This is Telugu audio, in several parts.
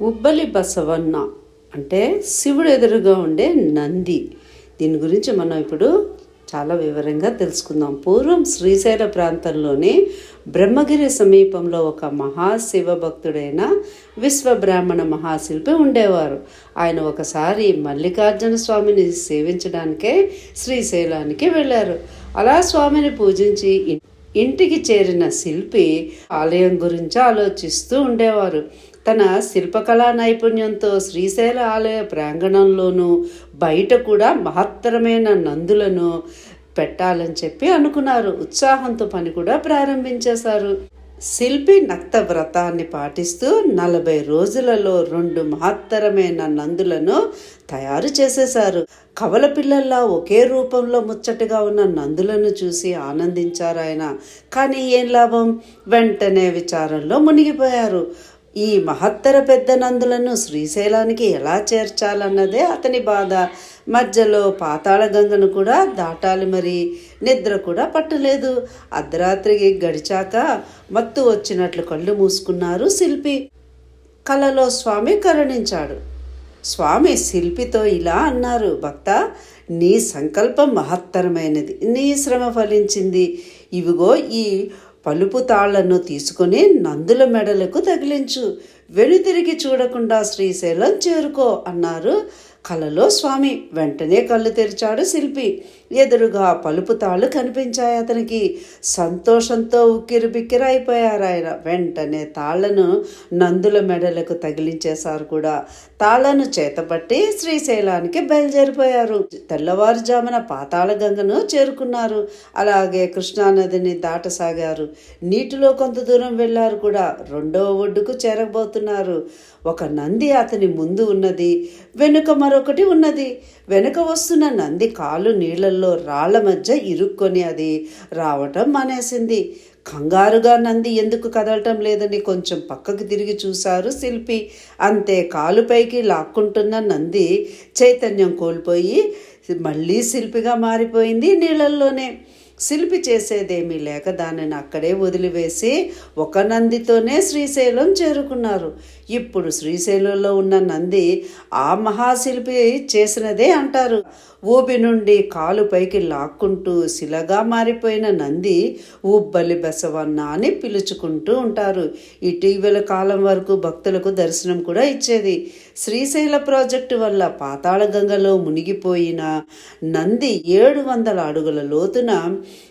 ఉబ్బలి బసవన్న అంటే శివుడు ఎదురుగా ఉండే నంది. దీని గురించి మనం ఇప్పుడు చాలా వివరంగా తెలుసుకుందాం. పూర్వం శ్రీశైల ప్రాంతంలోని బ్రహ్మగిరి సమీపంలో ఒక మహాశివ భక్తుడైన విశ్వబ్రాహ్మణ మహాశిల్పి ఉండేవారు. ఆయన ఒకసారి మల్లికార్జున స్వామిని సేవించడానికే శ్రీశైలానికి వెళ్ళారు. అలా స్వామిని పూజించి ఇంటికి చేరిన శిల్పి ఆలయం గురించి ఆలోచిస్తూ ఉండేవారు. తన శిల్పకళా నైపుణ్యంతో శ్రీశైల ఆలయ ప్రాంగణంలోనూ బయట కూడా మహత్తరమైన నందులను పెట్టాలని చెప్పి అనుకున్నారు. ఉత్సాహంతో పని కూడా ప్రారంభించేశారు. శిల్పి నక్త వ్రతాన్ని పాటిస్తూ నలభై రోజులలో రెండు మహత్తరమైన నందులను తయారు చేసేశారు. కవల పిల్లల్లా ఒకే రూపంలో ముచ్చటగా ఉన్న నందులను చూసి ఆనందించారు ఆయన కానీ ఏం లాభం? వెంటనే విచారంలో మునిగిపోయారు. ఈ మహత్తర పెద్ద నందులను శ్రీశైలానికి ఎలా చేర్చాలన్నదే అతని బాధ. మధ్యలో పాతాళ గంగను కూడా దాటాలి మరి. నిద్ర కూడా పట్టలేదు. అర్ధరాత్రికి గడిచాక మత్తు వచ్చినట్లు కళ్ళు మూసుకున్నారు శిల్పి. కలలో స్వామి కరుణించాడు. స్వామి శిల్పితో ఇలా అన్నారు భక్త నీ సంకల్పం మహత్తరమైనది. నీ శ్రమ ఫలించింది. ఇవిగో ఈ పలుపు తాళ్ళను తీసుకొని నందుల మెడలకు తగిలించు. వెనుతిరిగి చూడకుండా శ్రీశైలం చేరుకో అన్నారు. కలలో స్వామి. వెంటనే కళ్ళు తెరిచాడు శిల్పి. ఎదురుగా పలుపు తాళ్ళు కనిపించాయి అతనికి. సంతోషంతో ఉక్కిరి బిక్కిరి అయిపోయారు ఆయన. వెంటనే తాళ్ళను నందుల మెడలకు తగిలించేశారు కూడా. తాళ్ళను చేతపట్టి శ్రీశైలానికి బయలుదేరిపోయారు. తెల్లవారుజామున పాతాళ గంగను చేరుకున్నారు. అలాగే కృష్ణానదిని దాటసాగారు. నీటిలో కొంత దూరం వెళ్ళారు కూడా. రెండవ ఒడ్డుకు చేరబోతున్నారు ఒక నంది అతని ముందు ఉన్నది వెనుక మరొకటి ఉన్నది. వెనుక వస్తున్న నంది కాలు నీళ్ళల్లో రాళ్ళ మధ్య ఇరుక్కొని అది రావటం మానేసింది. కంగారుగా నంది ఎందుకు కదలటం లేదని కొంచెం పక్కకు తిరిగి చూశారు శిల్పి. అంతే కాలుపైకి లాక్కుంటున్న నంది చైతన్యం కోల్పోయి మళ్ళీ శిల్పిగా మారిపోయింది నీళ్ళల్లోనే. శిల్పి చేసేదేమీ లేక దానిని అక్కడే వదిలివేసి ఒక నందితోనే శ్రీశైలం చేరుకున్నారు. ఇప్పుడు శ్రీశైలంలో ఉన్న నంది ఆ మహాశిల్పి చేసినదే అంటారు. ఊబి నుండి కాలు పైకి లాక్కుంటూ శిలగా మారిపోయిన నంది ఉబ్బలి బెసవన్న అని పిలుచుకుంటూ ఉంటారు. ఇటీవల కాలం వరకు భక్తులకు దర్శనం కూడా ఇచ్చేది. శ్రీశైల ప్రాజెక్టు వల్ల పాతాళగంగలో మునిగిపోయిన నంది ఏడు వందల అడుగుల లోతున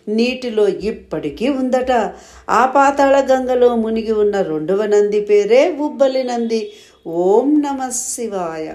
నీటిలో ఇప్పటికీ ఉందట. ఆ పాతాళగంగలో మునిగి ఉన్న రెండవ నంది పేరే ఉబ్బలి నంది. ఓం నమ శివాయ.